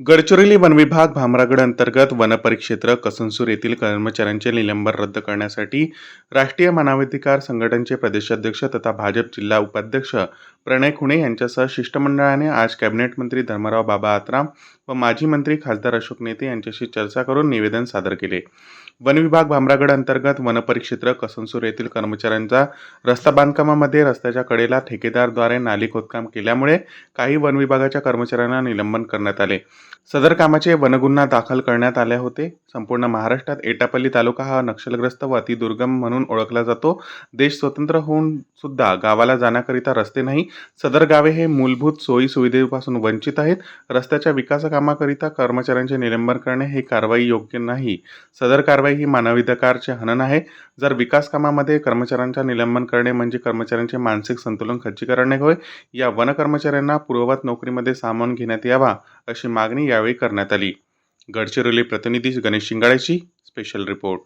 गडचिरोली वनविभाग भामरागड अंतर्गत वनपरिक्षेत्र कसनसूर येथील कर्मचाऱ्यांचे निलंबन रद्द करण्यासाठी राष्ट्रीय मानवाधिकार संघटनेचे प्रदेशाध्यक्ष तथा भाजप जिल्हा उपाध्यक्ष प्रणय खुणे यांच्यासह शिष्टमंडळाने आज कॅबिनेट मंत्री धर्मराव बाबा आत्राम व माजी मंत्री खासदार अशोक नेते यांच्याशी चर्चा करून निवेदन सादर केले. वन विभाग भामरागड अंतर्गत वनपरिक्षेत्र कसनसूर येथील कर्मचाऱ्यांचा रस्ता बांधकामामध्ये रस्त्याच्या कडेला ठेकेदारद्वारे नाली खोदकाम केल्यामुळे काही वन विभागाच्या कर्मचाऱ्यांना निलंबन करण्यात आले. सदर कामाचे वनगुन्हा दाखल करण्यात आले होते. संपूर्ण महाराष्ट्रात एटापल्ली तालुका हा नक्षलग्रस्त व अतिदुर्गम म्हणून ओळखला जातो. देश स्वतंत्र होऊन सुद्धा गावाला जाण्याकरिता रस्ते नाही. सदर गावे हे मूलभूत सोयी सुविधेपासून वंचित आहेत. रस्त्याच्या विकास कामाकरिता कर्मचाऱ्यांचे निलंबन करणे हे कारवाई योग्य नाही. सदर कारवाई ही मानवाधिकारचे हनन आहे. जर विकास कामामध्ये कर्मचाऱ्यांचे निलंबन करणे म्हणजे कर्मचाऱ्यांचे मानसिक संतुलन खच्ची करणे होय या वन कर्मचाऱ्यांना पूर्ववत नोकरीमध्ये सामावून घेण्यात यावा अशी मागणी यावेळी करण्यात आली. गडचिरोली प्रतिनिधी गणेश शिंगाळ्याची स्पेशल रिपोर्ट